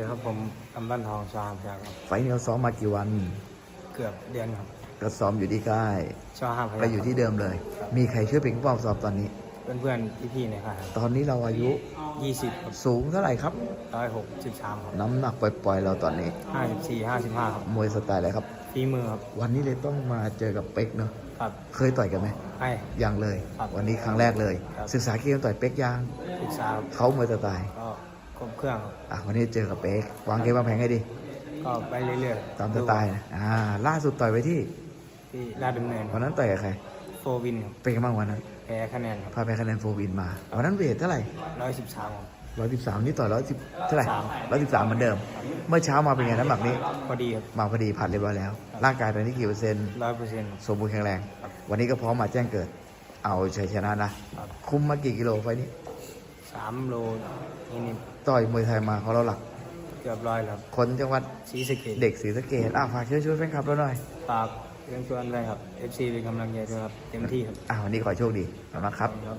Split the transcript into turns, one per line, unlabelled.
ดี๋ยวครับผมกำปั้นทองชามจากครับ
ไฟล์นี้เราซ้อมมากี่วัน
เกือบเดือนครับ
ก็ซ้อมอยู่ที่ค่าย
ชอห้าพยั
ก็อยู่ที่เดิมเลย มีใครช่วยเป็นผู้ปกครองสอบตอนนี้
เพื่อนเพื่อนๆพี่ๆในค่าย
ตอนนี้เราอายุ
ยี่สิบ
สูงเท่าไหร่ครับ
ร้อยหกสิบสามครับ
น้ำหนักปล่อยๆเราตอนนี้
ห้าสิบสี่ห้าสิบห้าครับ
มวยสไตล์อะไรครับ
ฝีมือครับ
วันนี้เลยต้องมาเจอกับเป๊กเนาะ
ครับ
เคยต่อยกันไหม
ให้
ยังเลย
ครับ
วันนี้ครั้งแรกเลย
ครับ
ศึกษาเกมต่อยเป๊กยัง
ศึกษาครับ
เขามวยสไตล์
ก็ ครบเครื่องครับ
อะวันนี้เจอกับเป๊กวางเกมวางแผนให้ดี
ก็ไปเรื่อยๆ
ตามสไตล์นะอ่าล่าสุดต่อยไปที่
ที่ราชดำเนิน
วันนั้นต่อยกับใคร
โฟวินครับ
เป็นกันบ้างวันนั้น
แพ้คะแนนครับ
พาไปคะแนนโฟวินมาวันนั้นเวทเท่าไหร่
ร้อยสิบสามครับ
ร้อยสิบสามนี่ต่อยร้อยสิบเท่าไหร่
สาม
ร้อยสิบสามเหมือนเดิม เมื่อเช้ามาเป็นไงน้ำหนักนี้
พอดีครับ
มาพอดีผ่านเรียบร้อยแล้ว ร่างกายตอนนี้กี่เปอร์เซ็นต์
ร้อยเปอร์เซ็นต์
สมบูรณ์แข็งแรง วันนี้ก็พร้อมมาแจ้งเกิด เอาชัยชนะนะ
ครับ
คุมมากี่กิโลไฟล์นี้
สามโลนิด
ต่อยมวยไทยมาเขาเราหลัก
ๆเกือบร้อยแล้วครับ
คนจังหวัด
สีสะเกต
เด็กศรีสะเกดอะฝากเชิญชวนแฟนคลับเราหน่อย
ฝากเรื่องชวนเลยครับ FC เป็นกำลังใจด้วยครับ เต็มที่ครับ
อะวันนี้ขอโชคดีขอบคุณมากครับ
ครับ